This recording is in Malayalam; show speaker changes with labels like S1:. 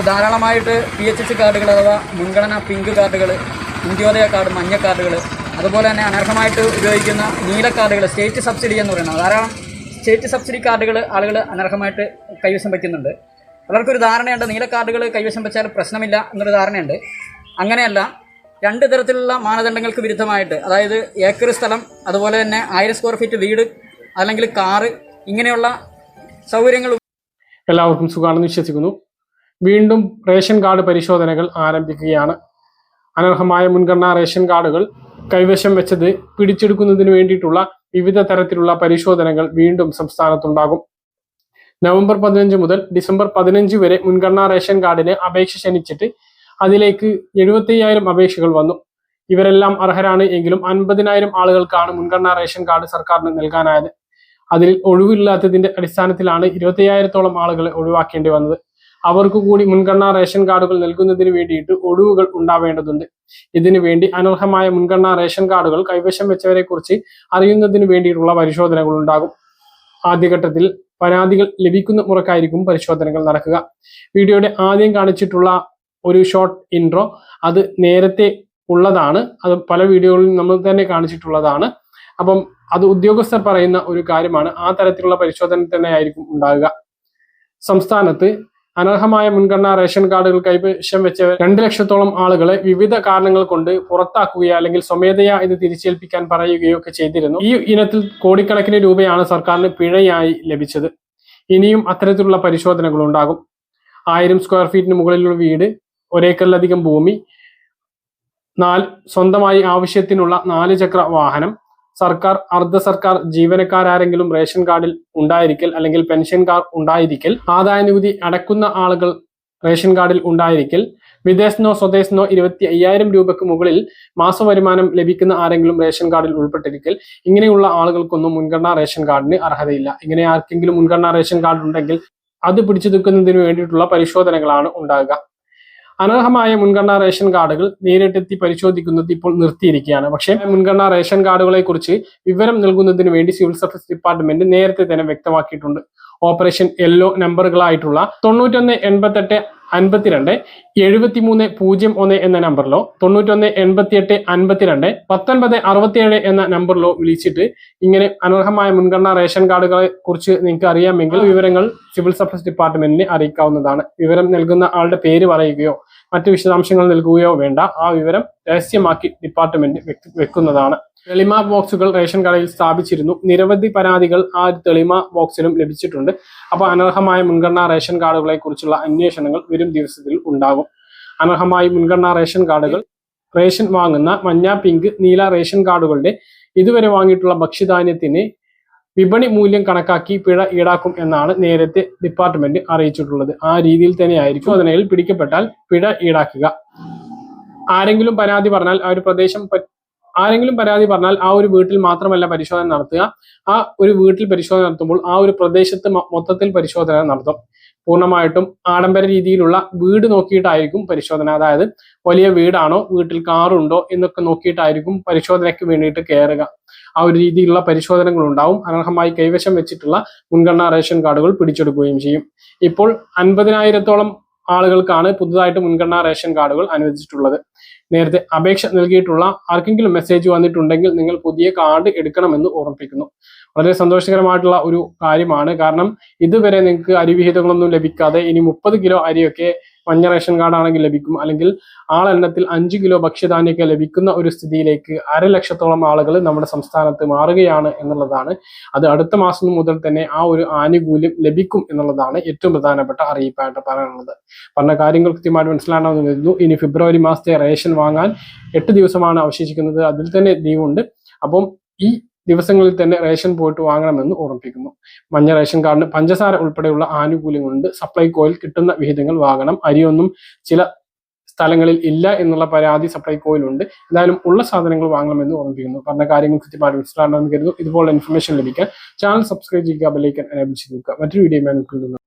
S1: ധാരാളമായിട്ട് പി എച്ച് എസ് കാർഡുകൾ അഥവാ മുൻഗണന പിങ്ക് കാർഡുകൾ ഇന്ത്യോദയ കാർഡ് മഞ്ഞ കാർഡുകൾ അതുപോലെ തന്നെ അനർഹമായിട്ട് ഉപയോഗിക്കുന്ന നീല കാർഡുകൾ സ്റ്റേറ്റ് സബ്സിഡി എന്ന് പറയുന്നത്. ധാരാളം സ്റ്റേറ്റ് സബ്സിഡി കാർഡുകൾ ആളുകൾ അനർഹമായിട്ട് കൈവശം വയ്ക്കുന്നുണ്ട്. പലർക്കൊരു ധാരണയുണ്ട് നീല കാർഡുകൾ കൈവശം വെച്ചാൽ പ്രശ്നമില്ല എന്നൊരു ധാരണയുണ്ട്. അങ്ങനെയല്ല രണ്ട് തരത്തിലുള്ള മാനദണ്ഡങ്ങൾക്ക് വിരുദ്ധമായിട്ട് അതായത് ഏക്കർ സ്ഥലം അതുപോലെ തന്നെ ആയിരം സ്ക്വയർ ഫീറ്റ് വീട് അല്ലെങ്കിൽ കാറ് ഇങ്ങനെയുള്ള സൗകര്യങ്ങൾ
S2: എല്ലാവർക്കും സുഖമാണെന്ന് വിശ്വസിക്കുന്നു. വീണ്ടും റേഷൻ കാർഡ് പരിശോധനകൾ ആരംഭിക്കുകയാണ്. അനർഹമായ മുൻഗണനാ റേഷൻ കാർഡുകൾ കൈവശം വെച്ചത് പിടിച്ചെടുക്കുന്നതിന് വേണ്ടിയിട്ടുള്ള വിവിധ തരത്തിലുള്ള പരിശോധനകൾ വീണ്ടും സംസ്ഥാനത്തുണ്ടാകും. നവംബർ പതിനഞ്ച് മുതൽ ഡിസംബർ പതിനഞ്ച് വരെ മുൻഗണനാ റേഷൻ കാർഡിന് അപേക്ഷ ക്ഷണിച്ചിട്ട് അതിലേക്ക് എഴുപത്തയ്യായിരം അപേക്ഷകൾ വന്നു. ഇവരെല്ലാം അർഹരാണ് എങ്കിലും അൻപതിനായിരം ആളുകൾക്കാണ് മുൻഗണനാ റേഷൻ കാർഡ് സർക്കാരിന് നൽകാനായത്. അതിൽ ഒഴിവില്ലാത്തതിന്റെ അടിസ്ഥാനത്തിലാണ് ഇരുപത്തയ്യായിരത്തോളം ആളുകളെ ഒഴിവാക്കേണ്ടി വന്നത്. അവർക്ക് കൂടി മുൻഗണനാ റേഷൻ കാർഡുകൾ നൽകുന്നതിന് വേണ്ടിയിട്ട് ഒഴിവുകൾ ഉണ്ടാവേണ്ടതുണ്ട്. ഇതിനു വേണ്ടി അനർഹമായ മുൻഗണനാ റേഷൻ കാർഡുകൾ കൈവശം വെച്ചവരെ കുറിച്ച് അറിയുന്നതിന് വേണ്ടിയിട്ടുള്ള പരിശോധനകൾ ഉണ്ടാകും. ആദ്യഘട്ടത്തിൽ പരാതികൾ ലഭിക്കുന്ന മുറക്കായിരിക്കും പരിശോധനകൾ നടക്കുക. വീഡിയോയുടെ ആദ്യം കാണിച്ചിട്ടുള്ള ഒരു ഷോർട്ട് ഇൻട്രോ അത് നേരത്തെ ഉള്ളതാണ്. അത് പല വീഡിയോകളിലും നമ്മൾ തന്നെ കാണിച്ചിട്ടുള്ളതാണ്. അപ്പം അത് ഉദ്യോഗസ്ഥർ പറയുന്ന ഒരു കാര്യമാണ്. ആ തരത്തിലുള്ള പരിശോധന തന്നെ ആയിരിക്കും ഉണ്ടാകുക സംസ്ഥാനത്ത് അനർഹമായ മുൻഗണനാ റേഷൻ കാർഡുകൾ കൈവശം വെച്ച രണ്ട് ലക്ഷത്തോളം ആളുകളെ വിവിധ കാരണങ്ങൾ കൊണ്ട് പുറത്താക്കുകയോ അല്ലെങ്കിൽ സ്വമേധയാ ഇത് തിരിച്ചേൽപ്പിക്കാൻ പറയുകയോ ഒക്കെ ചെയ്തിരുന്നു. ഈ ഇനത്തിൽ കോടിക്കണക്കിന് രൂപയാണ് സർക്കാരിന് പിഴയായി ലഭിച്ചത്. ഇനിയും അത്തരത്തിലുള്ള പരിശോധനകൾ ഉണ്ടാകും. ആയിരം സ്ക്വയർ ഫീറ്റിന് മുകളിലുള്ള വീട് ഒരേക്കറിലധികം ഭൂമി നാല് സ്വന്തമായി ആവശ്യത്തിനുള്ള നാല് ചക്ര വാഹനം സർക്കാർ അർദ്ധ സർക്കാർ ജീവനക്കാരാരെങ്കിലും റേഷൻ കാർഡിൽ ഉണ്ടായിരിക്കൽ അല്ലെങ്കിൽ പെൻഷൻ കാർഡ് ഉണ്ടായിരിക്കൽ ആദായനികുതി അടക്കുന്ന ആളുകൾ റേഷൻ കാർഡിൽ ഉണ്ടായിരിക്കൽ വിദേശനോ സ്വദേശനോ ഇരുപത്തി അയ്യായിരം രൂപയ്ക്ക് മുകളിൽ മാസവരുമാനം ലഭിക്കുന്ന ആരെങ്കിലും റേഷൻ കാർഡിൽ ഉൾപ്പെട്ടിരിക്കൽ ഇങ്ങനെയുള്ള ആളുകൾക്കൊന്നും മുൻഗണനാ റേഷൻ കാർഡിന് അർഹതയില്ല. ഇങ്ങനെ ആർക്കെങ്കിലും മുൻഗണനാ റേഷൻ കാർഡ് ഉണ്ടെങ്കിൽ അത് പിടിച്ചു നിൽക്കുന്നതിന് വേണ്ടിയിട്ടുള്ള പരിശോധനകളാണ് ഉണ്ടാകുക അനർഹമായ മുൻഗണനാ റേഷൻ കാർഡുകൾ നേരിട്ടെത്തി പരിശോധിക്കുന്നത് ഇപ്പോൾ നിർത്തിയിരിക്കുകയാണ്. പക്ഷേ മുൻഗണനാ റേഷൻ കാർഡുകളെ കുറിച്ച് വിവരം നൽകുന്നതിന് വേണ്ടി സിവിൽ സർവീസ് ഡിപ്പാർട്ട്മെന്റ് നേരത്തെ തന്നെ വ്യക്തമാക്കിയിട്ടുണ്ട്. ഓപ്പറേഷൻ യെല്ലോ നമ്പറുകളായിട്ടുള്ള തൊണ്ണൂറ്റൊന്ന് എൺപത്തെട്ട് അൻപത്തിരണ്ട് എഴുപത്തിമൂന്ന് പൂജ്യം ഒന്ന് എന്ന നമ്പറിലോ തൊണ്ണൂറ്റൊന്ന് എൺപത്തിയെട്ട് അൻപത്തിരണ്ട് പത്തൊൻപത് അറുപത്തിയേഴ് എന്ന നമ്പറിലോ വിളിച്ചിട്ട് ഇങ്ങനെ അനർഹമായ മുൻഗണനാ റേഷൻ കാർഡുകളെ കുറിച്ച് നിങ്ങൾക്ക് അറിയാമെങ്കിൽ വിവരങ്ങൾ സിവിൽ സപ്ലൈസ് ഡിപ്പാർട്ട്മെന്റിനെ അറിയിക്കാവുന്നതാണ്. വിവരം നൽകുന്ന ആളുടെ പേര് പറയുകയോ മറ്റു വിശദാംശങ്ങൾ നൽകുകയോ വേണ്ട. ആ വിവരം രഹസ്യമാക്കി ഡിപ്പാർട്ട്മെന്റ് വെക്കുന്നതാണ്. തെളിമ ബോക്സുകൾ റേഷൻ കടയിൽ സ്ഥാപിച്ചിരുന്നു. നിരവധി പരാതികൾ ആ തെളിമ ബോക്സിനും ലഭിച്ചിട്ടുണ്ട്. അപ്പോൾ അനർഹമായ മുൻഗണനാ റേഷൻ കാർഡുകളെ കുറിച്ചുള്ള അന്വേഷണങ്ങൾ വരും ദിവസത്തിൽ ഉണ്ടാകും. അനർഹമായ മുൻഗണനാ റേഷൻ കാർഡുകൾ റേഷൻ വാങ്ങുന്ന മഞ്ഞ പിങ്ക് നീല റേഷൻ കാർഡുകളുടെ ഇതുവരെ വാങ്ങിയിട്ടുള്ള ഭക്ഷ്യധാന്യത്തിന് വിപണി മൂല്യം കണക്കാക്കി പിഴ ഈടാക്കും എന്നാണ് നേരത്തെ ഡിപ്പാർട്ട്മെന്റ് അറിയിച്ചിട്ടുള്ളത്. ആ രീതിയിൽ തന്നെയായിരിക്കും അതിനയിൽ പിടിക്കപ്പെട്ടാൽ പിഴ ഈടാക്കുക. ആരെങ്കിലും പരാതി പറഞ്ഞാൽ ആ ഒരു പ്രദേശം ആരെങ്കിലും പരാതി പറഞ്ഞാൽ ആ ഒരു വീട്ടിൽ മാത്രമല്ല പരിശോധന നടത്തുക. ആ ഒരു വീട്ടിൽ പരിശോധന നടത്തുമ്പോൾ ആ ഒരു പ്രദേശത്ത് മൊത്തത്തിൽ പരിശോധന നടത്തും. പൂർണമായിട്ടും ആഡംബര രീതിയിലുള്ള വീട് നോക്കിയിട്ടായിരിക്കും പരിശോധന. അതായത് വലിയ വീടാണോ വീട്ടിൽ കാറുണ്ടോ എന്നൊക്കെ നോക്കിയിട്ടായിരിക്കും പരിശോധനയ്ക്ക് വേണ്ടിയിട്ട് കയറുക. ആ ഒരു രീതിയിലുള്ള പരിശോധനകൾ ഉണ്ടാവും അനർഹമായി കൈവശം വെച്ചിട്ടുള്ള മുൻഗണനാ റേഷൻ കാർഡുകൾ പിടിച്ചെടുക്കുകയും ചെയ്യും. ഇപ്പോൾ അൻപതിനായിരത്തോളം ആളുകൾക്കാണ് പുതുതായിട്ട് മുൻഗണനാ റേഷൻ കാർഡുകൾ അനുവദിച്ചിട്ടുള്ളത്. നേരത്തെ അപേക്ഷ നൽകിയിട്ടുള്ള ആർക്കെങ്കിലും മെസ്സേജ് വന്നിട്ടുണ്ടെങ്കിൽ നിങ്ങൾ പുതിയ കാർഡ് എടുക്കണമെന്ന് ഓർമ്മിപ്പിക്കുന്നു. വളരെ സന്തോഷകരമായിട്ടുള്ള ഒരു കാര്യമാണ്. കാരണം ഇതുവരെ നിങ്ങൾക്ക് അരിവിഹിതങ്ങളൊന്നും ലഭിക്കാതെ ഇനി മുപ്പത് കിലോ അരിയൊക്കെ മഞ്ഞ റേഷൻ കാർഡ് ആണെങ്കിൽ ലഭിക്കും. അല്ലെങ്കിൽ ആളെണ്ണത്തിൽ അഞ്ച് കിലോ ഭക്ഷ്യധാന്യമൊക്കെ ലഭിക്കുന്ന ഒരു സ്ഥിതിയിലേക്ക് അര ലക്ഷത്തോളം ആളുകൾ നമ്മുടെ സംസ്ഥാനത്ത് മാറുകയാണ് എന്നുള്ളതാണ്. അത് അടുത്ത മാസം മുതൽ തന്നെ ആ ഒരു ആനുകൂല്യം ലഭിക്കും എന്നുള്ളതാണ് ഏറ്റവും പ്രധാനപ്പെട്ട അറിയിപ്പായിട്ട് പറയാനുള്ളത്. പറഞ്ഞ കാര്യങ്ങൾ കൃത്യമായിട്ട് മനസ്സിലാണെന്ന് കരുതുന്നു. ഇനി ഫെബ്രുവരി മാസത്തെ റേഷൻ വാങ്ങാൻ എട്ട് ദിവസമാണ് അവശേഷിക്കുന്നത്. അതിൽ തന്നെ ലീവുണ്ട്. അപ്പം ഈ ദിവസങ്ങളിൽ തന്നെ റേഷൻ പോയിട്ട് വാങ്ങണമെന്ന് ഓർമ്മിപ്പിക്കുന്നു. മഞ്ഞ റേഷൻ കാർഡിന് പഞ്ചസാര ഉൾപ്പെടെയുള്ള ആനുകൂല്യങ്ങളുണ്ട്. സപ്ലൈകോയിൽ കിട്ടുന്ന വിഹിതങ്ങൾ വാങ്ങണം. അരിയൊന്നും ചില സ്ഥലങ്ങളിൽ ഇല്ല എന്നുള്ള പരാതി സപ്ലൈകോയിലുണ്ട് എന്തായാലും ഉള്ള സാധനങ്ങൾ വാങ്ങണമെന്ന് ഓർമ്മിപ്പിക്കുന്നു. പറഞ്ഞ കാര്യങ്ങൾ കൃത്യമായിട്ട് മനസ്സിലാണെന്ന് കരുതുന്നു. ഇതുപോലെ ഇൻഫർമേഷൻ ലഭിക്കാൻ ചാനൽ സബ്സ്ക്രൈബ് ചെയ്യുക ബെല്ലൈക്കൻ എനേബിൾ ചെയ്ത് വെക്കുക. മറ്റൊരു വീഡിയോ നമുക്ക്